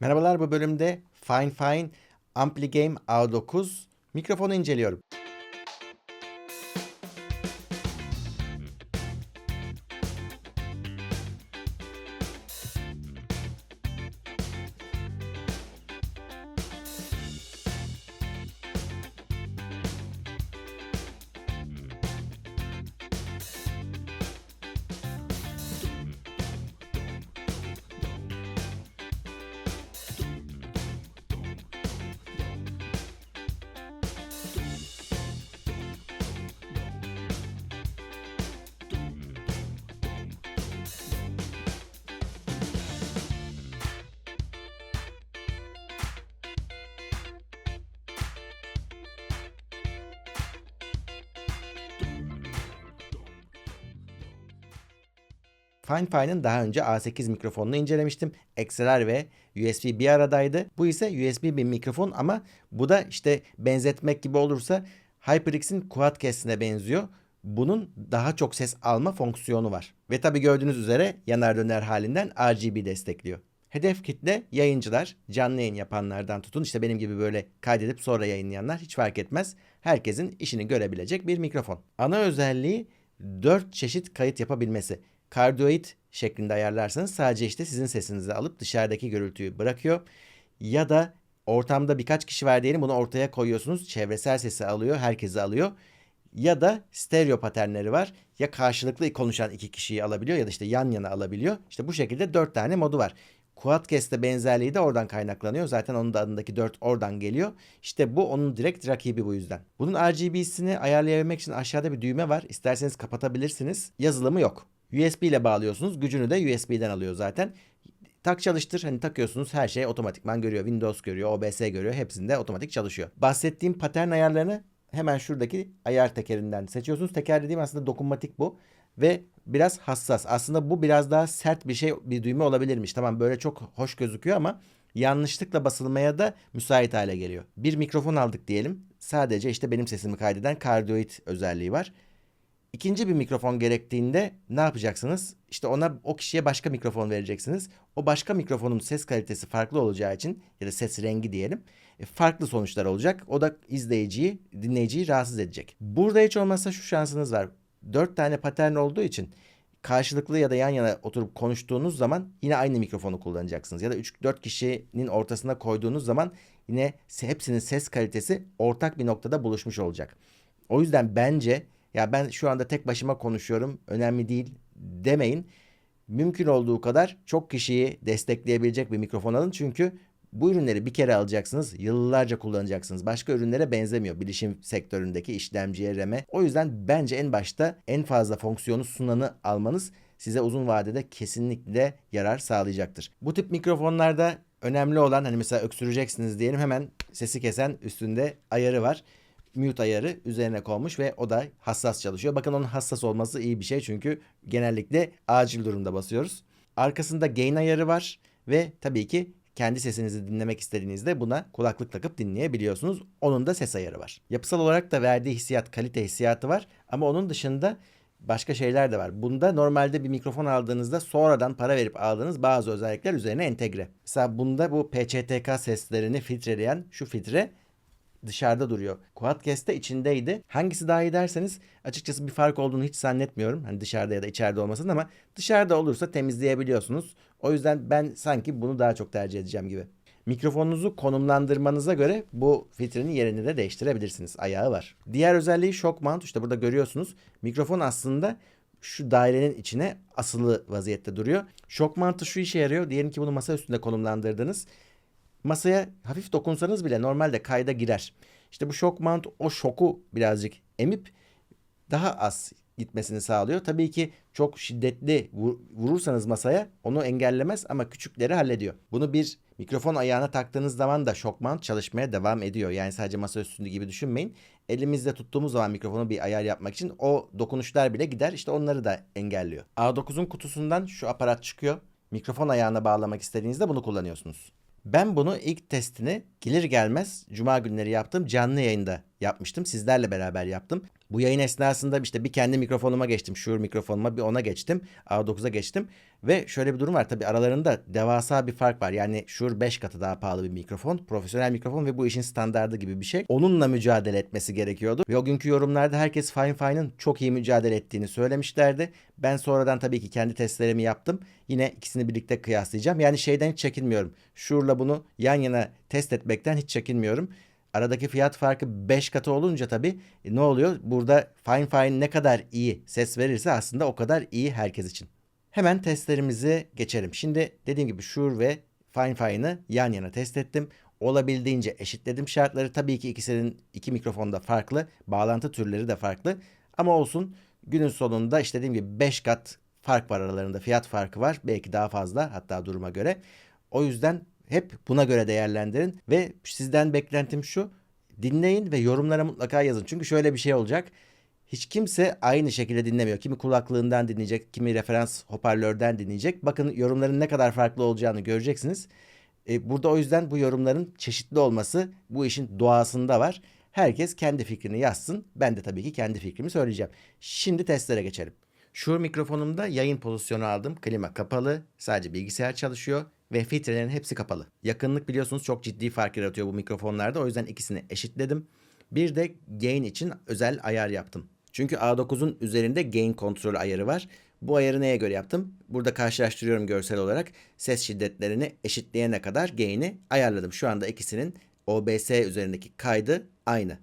Merhabalar bu bölümde Fine Fine AmpliGame A9 mikrofonu inceliyorum. Fine Fine'ın daha önce A8 mikrofonunu incelemiştim. XLR ve USB bir aradaydı. Bu ise USB bir mikrofon ama bu da işte benzetmek gibi olursa HyperX'in Quadcast'ine benziyor. Bunun daha çok ses alma fonksiyonu var. Ve tabi gördüğünüz üzere yanar döner halinden RGB destekliyor. Hedef kitle yayıncılar, canlı yayın yapanlardan tutun işte benim gibi böyle kaydedip sonra yayınlayanlar hiç fark etmez. Herkesin işini görebilecek bir mikrofon. Ana özelliği 4 çeşit kayıt yapabilmesi. Cardioid şeklinde ayarlarsanız sadece işte sizin sesinizi alıp dışarıdaki gürültüyü bırakıyor. Ya da ortamda birkaç kişi var diyelim bunu ortaya koyuyorsunuz. Çevresel sesi alıyor, herkesi alıyor. Ya da stereo paternleri var. Ya karşılıklı konuşan iki kişiyi alabiliyor ya da işte yan yana alabiliyor. İşte bu şekilde dört tane modu var. Quadcast'te benzerliği de oradan kaynaklanıyor. Zaten onun da adındaki 4 oradan geliyor. İşte bu onun direkt rakibi bu yüzden. Bunun RGB'sini ayarlayabilmek için aşağıda bir düğme var. İsterseniz kapatabilirsiniz. Yazılımı yok. USB ile bağlıyorsunuz. Gücünü de USB'den alıyor zaten. Tak çalıştır hani takıyorsunuz her şey otomatikman görüyor. Windows görüyor, OBS görüyor. Hepsinde otomatik çalışıyor. Bahsettiğim patern ayarlarını hemen şuradaki ayar tekerinden seçiyorsunuz. Teker dediğim aslında dokunmatik bu ve biraz hassas. Aslında bu biraz daha sert bir şey bir düğme olabilirmiş. Tamam böyle çok hoş gözüküyor ama yanlışlıkla basılmaya da müsait hale geliyor. Bir mikrofon aldık diyelim. Sadece işte benim sesimi kaydeden kardioid özelliği var. İkinci bir mikrofon gerektiğinde ne yapacaksınız? İşte ona o kişiye başka mikrofon vereceksiniz. O başka mikrofonun ses kalitesi farklı olacağı için ya da ses rengi diyelim e, farklı sonuçlar olacak. O da izleyiciyi, dinleyiciyi rahatsız edecek. Burada hiç olmazsa şu şansınız var. Dört tane patern olduğu için karşılıklı ya da yan yana oturup konuştuğunuz zaman yine aynı mikrofonu kullanacaksınız. Ya da 3-4 kişinin ortasına koyduğunuz zaman yine hepsinin ses kalitesi ortak bir noktada buluşmuş olacak. O yüzden bence ya ben şu anda tek başıma konuşuyorum önemli değil demeyin. Mümkün olduğu kadar çok kişiyi destekleyebilecek bir mikrofon alın. Çünkü bu ürünleri bir kere alacaksınız, yıllarca kullanacaksınız. Başka ürünlere benzemiyor bilişim sektöründeki işlemciye, RAM'e. O yüzden bence en başta en fazla fonksiyonu sunanı almanız size uzun vadede kesinlikle yarar sağlayacaktır. Bu tip mikrofonlarda önemli olan hani mesela öksüreceksiniz diyelim hemen sesi kesen üstünde ayarı var mute ayarı üzerine konmuş ve o da hassas çalışıyor. Bakın onun hassas olması iyi bir şey çünkü genellikle acil durumda basıyoruz. Arkasında gain ayarı var ve tabii ki kendi sesinizi dinlemek istediğinizde buna kulaklık takıp dinleyebiliyorsunuz. Onun da ses ayarı var. Yapısal olarak da verdiği hissiyat, kalite hissiyatı var ama onun dışında başka şeyler de var. Bunda normalde bir mikrofon aldığınızda sonradan para verip aldığınız bazı özellikler üzerine entegre. Mesela bunda bu PCTK seslerini filtreleyen şu filtre dışarıda duruyor. Quadcast'te içindeydi. Hangisi daha iyi derseniz açıkçası bir fark olduğunu hiç zannetmiyorum. Hani dışarıda ya da içeride olmasın ama dışarıda olursa temizleyebiliyorsunuz. O yüzden ben sanki bunu daha çok tercih edeceğim gibi. Mikrofonunuzu konumlandırmanıza göre bu filtrenin yerini de değiştirebilirsiniz. Ayağı var. Diğer özelliği shock mount. İşte burada görüyorsunuz. Mikrofon aslında şu dairenin içine asılı vaziyette duruyor. Shock mount'ı şu işe yarıyor. Diyelim ki bunu masa üstünde konumlandırdınız masaya hafif dokunsanız bile normalde kayda girer. İşte bu shock mount o şoku birazcık emip daha az gitmesini sağlıyor. Tabii ki çok şiddetli vurursanız masaya onu engellemez ama küçükleri hallediyor. Bunu bir mikrofon ayağına taktığınız zaman da shock mount çalışmaya devam ediyor. Yani sadece masa üstünde gibi düşünmeyin. Elimizde tuttuğumuz zaman mikrofonu bir ayar yapmak için o dokunuşlar bile gider. İşte onları da engelliyor. A9'un kutusundan şu aparat çıkıyor. Mikrofon ayağına bağlamak istediğinizde bunu kullanıyorsunuz. Ben bunu ilk testini gelir gelmez cuma günleri yaptığım canlı yayında yapmıştım. Sizlerle beraber yaptım. Bu yayın esnasında işte bir kendi mikrofonuma geçtim. Shure mikrofonuma bir ona geçtim. A9'a geçtim. Ve şöyle bir durum var. Tabii aralarında devasa bir fark var. Yani Shure 5 katı daha pahalı bir mikrofon. Profesyonel mikrofon ve bu işin standardı gibi bir şey. Onunla mücadele etmesi gerekiyordu. Ve o günkü yorumlarda herkes Fine Fine'ın çok iyi mücadele ettiğini söylemişlerdi. Ben sonradan tabii ki kendi testlerimi yaptım. Yine ikisini birlikte kıyaslayacağım. Yani şeyden hiç çekinmiyorum. Shure'la bunu yan yana test etmekten hiç çekinmiyorum. Aradaki fiyat farkı 5 katı olunca tabii e, ne oluyor? Burada Fine Fine ne kadar iyi ses verirse aslında o kadar iyi herkes için. Hemen testlerimizi geçelim. Şimdi dediğim gibi Shure ve Fine Fine'ı yan yana test ettim. Olabildiğince eşitledim şartları. Tabii ki ikisinin iki mikrofonda farklı. Bağlantı türleri de farklı. Ama olsun günün sonunda işte dediğim gibi 5 kat fark var aralarında. Fiyat farkı var. Belki daha fazla hatta duruma göre. O yüzden hep buna göre değerlendirin ve sizden beklentim şu. Dinleyin ve yorumlara mutlaka yazın. Çünkü şöyle bir şey olacak. Hiç kimse aynı şekilde dinlemiyor. Kimi kulaklığından dinleyecek, kimi referans hoparlörden dinleyecek. Bakın yorumların ne kadar farklı olacağını göreceksiniz. E, burada o yüzden bu yorumların çeşitli olması bu işin doğasında var. Herkes kendi fikrini yazsın. Ben de tabii ki kendi fikrimi söyleyeceğim. Şimdi testlere geçelim. Shure mikrofonumda yayın pozisyonu aldım. Klima kapalı. Sadece bilgisayar çalışıyor ve filtrelerin hepsi kapalı. Yakınlık biliyorsunuz çok ciddi fark yaratıyor bu mikrofonlarda. O yüzden ikisini eşitledim. Bir de gain için özel ayar yaptım. Çünkü A9'un üzerinde gain kontrol ayarı var. Bu ayarı neye göre yaptım? Burada karşılaştırıyorum görsel olarak. Ses şiddetlerini eşitleyene kadar gain'i ayarladım. Şu anda ikisinin OBS üzerindeki kaydı aynı.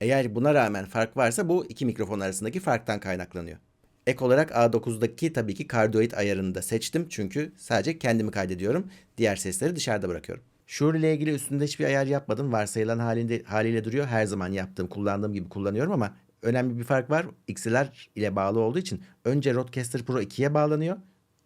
Eğer buna rağmen fark varsa bu iki mikrofon arasındaki farktan kaynaklanıyor. Ek olarak A9'daki tabii ki kardioid ayarını da seçtim. Çünkü sadece kendimi kaydediyorum. Diğer sesleri dışarıda bırakıyorum. Shure ile ilgili üstünde hiçbir ayar yapmadım. Varsayılan halinde, haliyle duruyor. Her zaman yaptığım, kullandığım gibi kullanıyorum ama önemli bir fark var. XLR ile bağlı olduğu için önce Rodecaster Pro 2'ye bağlanıyor.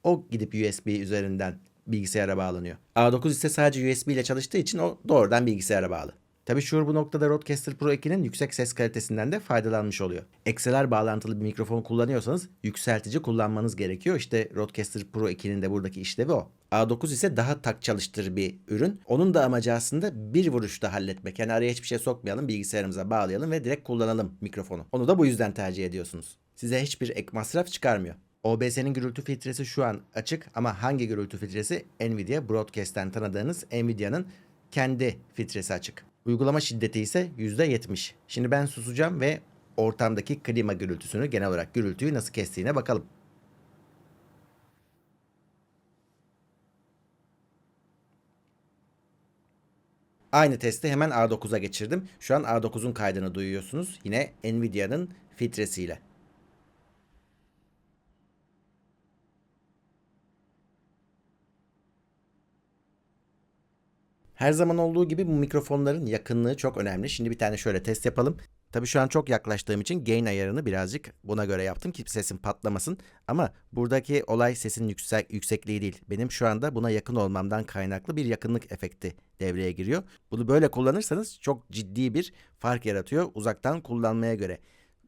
O gidip USB üzerinden bilgisayara bağlanıyor. A9 ise sadece USB ile çalıştığı için o doğrudan bilgisayara bağlı. Tabi Shure bu noktada Rodecaster Pro 2'nin yüksek ses kalitesinden de faydalanmış oluyor. XLR bağlantılı bir mikrofon kullanıyorsanız yükseltici kullanmanız gerekiyor. İşte Rodecaster Pro 2'nin de buradaki işlevi o. A9 ise daha tak çalıştır bir ürün. Onun da amacı aslında bir vuruşta halletmek. Yani araya hiçbir şey sokmayalım, bilgisayarımıza bağlayalım ve direkt kullanalım mikrofonu. Onu da bu yüzden tercih ediyorsunuz. Size hiçbir ek masraf çıkarmıyor. OBS'nin gürültü filtresi şu an açık ama hangi gürültü filtresi? Nvidia Broadcast'ten tanıdığınız Nvidia'nın kendi filtresi açık. Uygulama şiddeti ise %70. Şimdi ben susacağım ve ortamdaki klima gürültüsünü genel olarak gürültüyü nasıl kestiğine bakalım. Aynı testi hemen A9'a geçirdim. Şu an A9'un kaydını duyuyorsunuz. Yine Nvidia'nın filtresiyle. Her zaman olduğu gibi bu mikrofonların yakınlığı çok önemli. Şimdi bir tane şöyle test yapalım. Tabii şu an çok yaklaştığım için gain ayarını birazcık buna göre yaptım ki sesim patlamasın. Ama buradaki olay sesin yüksek, yüksekliği değil. Benim şu anda buna yakın olmamdan kaynaklı bir yakınlık efekti devreye giriyor. Bunu böyle kullanırsanız çok ciddi bir fark yaratıyor uzaktan kullanmaya göre.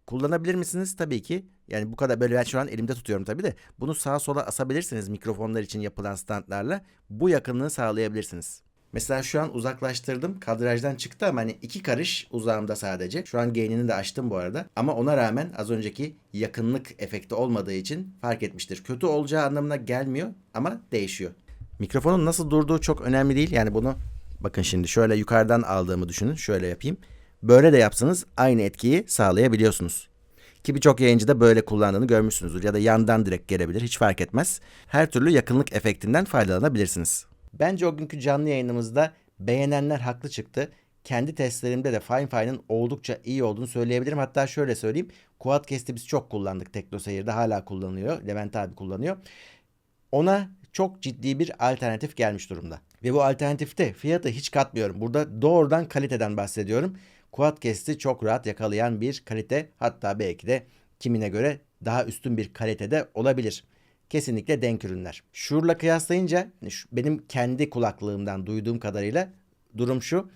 Kullanabilir misiniz? Tabii ki. Yani bu kadar böyle ben şu an elimde tutuyorum tabii de. Bunu sağa sola asabilirsiniz mikrofonlar için yapılan standlarla. Bu yakınlığı sağlayabilirsiniz. Mesela şu an uzaklaştırdım. Kadrajdan çıktı ama hani iki karış uzağımda sadece. Şu an gain'ini de açtım bu arada. Ama ona rağmen az önceki yakınlık efekti olmadığı için fark etmiştir. Kötü olacağı anlamına gelmiyor ama değişiyor. Mikrofonun nasıl durduğu çok önemli değil. Yani bunu bakın şimdi şöyle yukarıdan aldığımı düşünün. Şöyle yapayım. Böyle de yapsanız aynı etkiyi sağlayabiliyorsunuz. Ki birçok yayıncı da böyle kullandığını görmüşsünüzdür. Ya da yandan direkt gelebilir. Hiç fark etmez. Her türlü yakınlık efektinden faydalanabilirsiniz. Bence o günkü canlı yayınımızda beğenenler haklı çıktı. Kendi testlerimde de Fine Fine'ın oldukça iyi olduğunu söyleyebilirim. Hatta şöyle söyleyeyim. Quadcast'i biz çok kullandık TeknoSeyir'de. Hala kullanıyor. Levent abi kullanıyor. Ona çok ciddi bir alternatif gelmiş durumda. Ve bu alternatifte fiyatı hiç katmıyorum. Burada doğrudan kaliteden bahsediyorum. Quadcast'i çok rahat yakalayan bir kalite. Hatta belki de kimine göre daha üstün bir kalitede olabilir kesinlikle denk ürünler. Shure'la kıyaslayınca benim kendi kulaklığımdan duyduğum kadarıyla durum şu.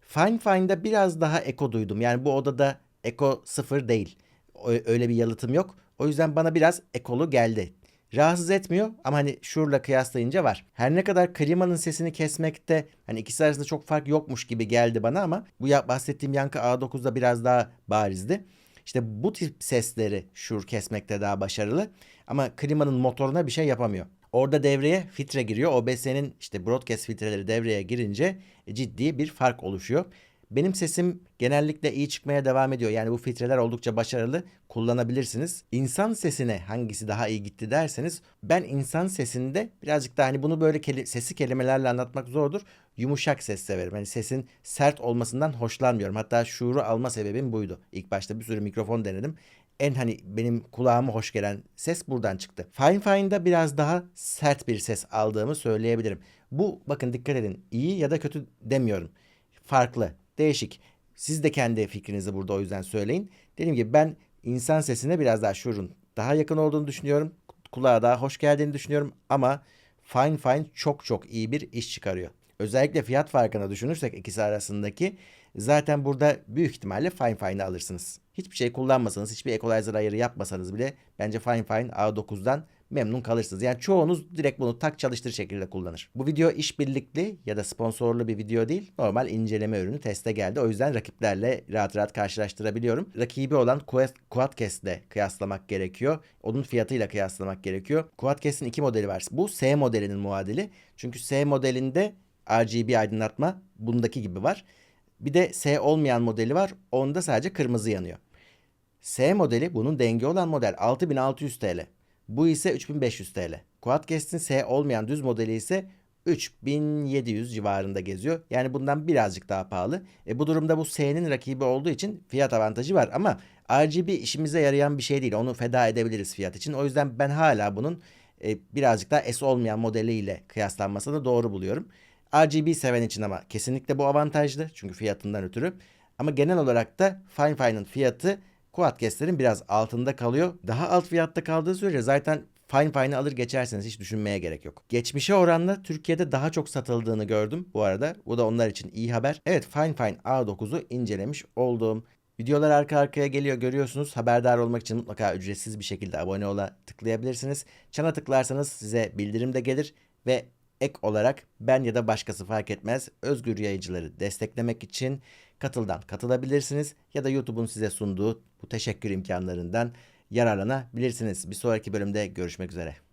Fine Fine'da biraz daha eko duydum. Yani bu odada eko sıfır değil. Öyle bir yalıtım yok. O yüzden bana biraz ekolu geldi. Rahatsız etmiyor ama hani Shure'la kıyaslayınca var. Her ne kadar klimanın sesini kesmekte hani ikisi arasında çok fark yokmuş gibi geldi bana ama bu ya bahsettiğim yankı A9'da biraz daha barizdi. İşte bu tip sesleri şur kesmekte daha başarılı. Ama klimanın motoruna bir şey yapamıyor. Orada devreye filtre giriyor. OBS'nin işte broadcast filtreleri devreye girince ciddi bir fark oluşuyor. Benim sesim genellikle iyi çıkmaya devam ediyor. Yani bu filtreler oldukça başarılı. Kullanabilirsiniz. İnsan sesine hangisi daha iyi gitti derseniz ben insan sesinde birazcık daha hani bunu böyle keli- sesi kelimelerle anlatmak zordur. Yumuşak ses severim. Hani sesin sert olmasından hoşlanmıyorum. Hatta şuuru alma sebebim buydu. İlk başta bir sürü mikrofon denedim. En hani benim kulağıma hoş gelen ses buradan çıktı. Fine Fine'da biraz daha sert bir ses aldığımı söyleyebilirim. Bu bakın dikkat edin iyi ya da kötü demiyorum. Farklı, değişik. Siz de kendi fikrinizi burada o yüzden söyleyin. Dediğim gibi ben insan sesine biraz daha şuurun daha yakın olduğunu düşünüyorum. Kulağa daha hoş geldiğini düşünüyorum ama Fine Fine çok çok iyi bir iş çıkarıyor. Özellikle fiyat farkını düşünürsek ikisi arasındaki zaten burada büyük ihtimalle Fine Fine'ı alırsınız. Hiçbir şey kullanmasanız, hiçbir equalizer ayarı yapmasanız bile bence Fine Fine A9'dan memnun kalırsınız. Yani çoğunuz direkt bunu tak çalıştır şekilde kullanır. Bu video işbirlikli ya da sponsorlu bir video değil. Normal inceleme ürünü teste geldi. O yüzden rakiplerle rahat rahat karşılaştırabiliyorum. Rakibi olan Quadcast ile kıyaslamak gerekiyor. Onun fiyatıyla kıyaslamak gerekiyor. Quadcast'in iki modeli var. Bu S modelinin muadili. Çünkü S modelinde RGB aydınlatma bundaki gibi var. Bir de S olmayan modeli var. Onda sadece kırmızı yanıyor. S modeli bunun denge olan model 6600 TL. Bu ise 3500 TL. Quadcast'in S olmayan düz modeli ise 3700 civarında geziyor. Yani bundan birazcık daha pahalı. E bu durumda bu S'nin rakibi olduğu için fiyat avantajı var ama RGB işimize yarayan bir şey değil. Onu feda edebiliriz fiyat için. O yüzden ben hala bunun e, birazcık daha S olmayan modeliyle kıyaslanmasını doğru buluyorum. RGB seven için ama kesinlikle bu avantajlı. Çünkü fiyatından ötürü. Ama genel olarak da Fine Fine'ın fiyatı Quadcast'lerin biraz altında kalıyor. Daha alt fiyatta kaldığı sürece zaten Fine Fine'ı alır geçerseniz hiç düşünmeye gerek yok. Geçmişe oranla Türkiye'de daha çok satıldığını gördüm bu arada. Bu da onlar için iyi haber. Evet Fine Fine A9'u incelemiş oldum. Videolar arka arkaya geliyor görüyorsunuz. Haberdar olmak için mutlaka ücretsiz bir şekilde abone ola tıklayabilirsiniz. Çana tıklarsanız size bildirim de gelir ve ek olarak ben ya da başkası fark etmez özgür yayıcıları desteklemek için katıldan katılabilirsiniz ya da YouTube'un size sunduğu bu teşekkür imkanlarından yararlanabilirsiniz. Bir sonraki bölümde görüşmek üzere.